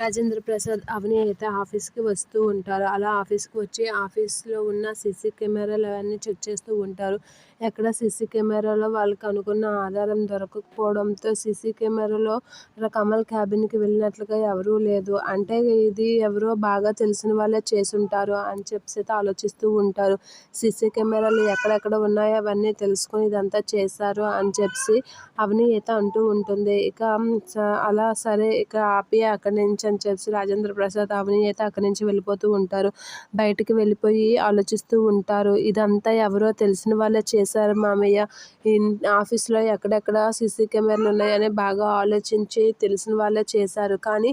రాజేంద్ర ప్రసాద్ అవినేత అయితే ఆఫీస్కి వస్తూ ఉంటారు. అలా ఆఫీస్కి వచ్చి ఆఫీస్లో ఉన్న సీసీ కెమెరాలు అవన్నీ చెక్ చేస్తూ ఉంటారు. ఎక్కడ సీసీ కెమెరాలో వాళ్ళకి అనుకున్న ఆధారం దొరకకపోవడంతో సీసీ కెమెరాలో కమల్ క్యాబిన్కి వెళ్ళినట్లుగా ఎవరూ లేదు. అంటే ఇది ఎవరో బాగా తెలిసిన వాళ్ళే చేసుంటారు అని చెప్పేసి అయితే ఆలోచిస్తూ ఉంటారు. సీసీ కెమెరాలు ఎక్కడెక్కడ ఉన్నాయో అవన్నీ తెలుసుకొని ఇదంతా చేశారు అని చెప్పి అవని ఈత అంటూ ఉంటుంది. ఇక అలా సరే ఇక ఆపి అక్కడి నుంచి అని చెప్పి రాజేంద్ర ప్రసాద్ అవని అయితే అక్కడి నుంచి వెళ్ళిపోతూ ఉంటారు. బయటికి వెళ్ళిపోయి ఆలోచిస్తూ ఉంటారు. ఇదంతా ఎవరో తెలిసిన వాళ్ళే చేశారు మామయ్య. ఆఫీస్లో ఎక్కడెక్కడ సీసీ కెమెరాలు ఉన్నాయని బాగా ఆలోచించి తెలిసిన వాళ్ళే చేశారు. కానీ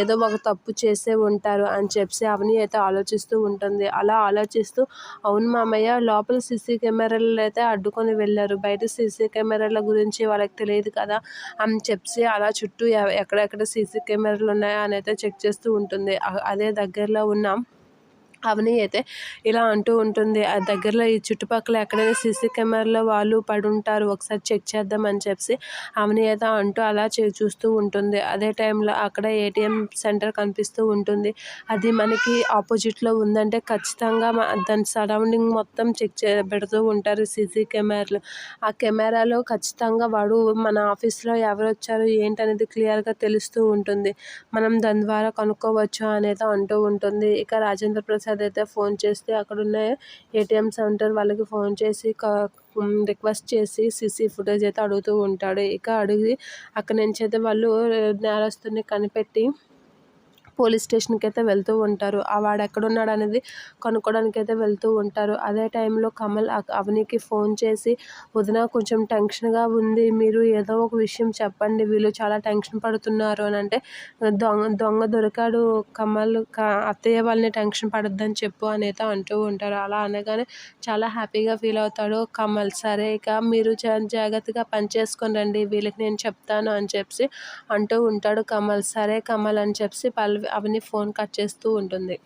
ఏదో ఒక తప్పు చేసే ఉంటారు అని చెప్పి అవని అయితే ఆలోచిస్తూ ఉంటుంది. అలా ఆలోచిస్తూ అవును మామయ్య లోపల సీసీ కెమెరాలు అయితే అడ్డుకొని వెళ్ళారు. బయట సీసీ కెమెరాల గురించి వాళ్ళకి తెలియదు కదా అని చెప్పి అలా చుట్టూ ఎక్కడెక్కడ సీసీ కెమెరాలు ఉన్నాయా అని అయితే చెక్ చేస్తూ ఉంటుంది. అదే దగ్గరలో ఉన్న అవని అయితే ఇలా అంటూ ఉంటుంది. ఆ దగ్గరలో ఈ చుట్టుపక్కల ఎక్కడైనా సీసీ కెమెరాలో వాళ్ళు పడి ఉంటారు ఒకసారి చెక్ చేద్దామని చెప్పి అవని అయితే అంటూ అలా చూస్తూ ఉంటుంది. అదే టైంలో అక్కడ ఏటీఎం సెంటర్ కనిపిస్తూ ఉంటుంది. అది మనకి ఆపోజిట్లో ఉందంటే ఖచ్చితంగా దాని సరౌండింగ్ మొత్తం చెక్ చే పెడుతూ ఉంటారు సీసీ కెమెరాలు. ఆ కెమెరాలో ఖచ్చితంగా వాడు మన ఆఫీస్లో ఎవరు వచ్చారు ఏంటనేది క్లియర్గా తెలుస్తూ ఉంటుంది. మనం దాని ద్వారా కనుక్కోవచ్చు అనేది అంటూ ఉంటుంది. ఇక రాజేంద్ర ప్రసాద్ అయితే ఫోన్ చేస్తే అక్కడ ఉన్న ఏటీఎం సెంటర్ వాళ్ళకి ఫోన్ చేసి రిక్వెస్ట్ చేసి సీసీ ఫుటేజ్ అయితే అడుగుతూ ఉంటాడు. ఇక అడిగి అక్కడి నుంచి అయితే వాళ్ళు నేరస్తుని కనిపెట్టి పోలీస్ స్టేషన్కి అయితే వెళ్తూ ఉంటారు. ఆ వాడు ఎక్కడున్నాడు అనేది కనుక్కోవడానికి అయితే వెళ్తూ ఉంటారు. అదే టైంలో కమల్ అవనికి ఫోన్ చేసి వదిన కొంచెం టెన్షన్గా ఉంది. మీరు ఏదో ఒక విషయం చెప్పండి. వీళ్ళు చాలా టెన్షన్ పడుతున్నారు అని అంటే దొంగ దొంగ దొరికాడు కమల్. అత్తయ్య వాళ్ళని టెన్షన్ పడొద్దని చెప్పు అని అయితే అంటూ ఉంటారు. అలా అనగానే చాలా హ్యాపీగా ఫీల్ అవుతాడు కమల్. సరే ఇక మీరు జాగ్రత్తగా పనిచేసుకుని రండి. వీళ్ళకి నేను చెప్తాను అని చెప్పి అంటూ ఉంటాడు కమల్. సరే కమల్ అని చెప్పి పల్లవి అవన్నీ ఫోన్ కట్ చేస్తూ ఉంటుంది.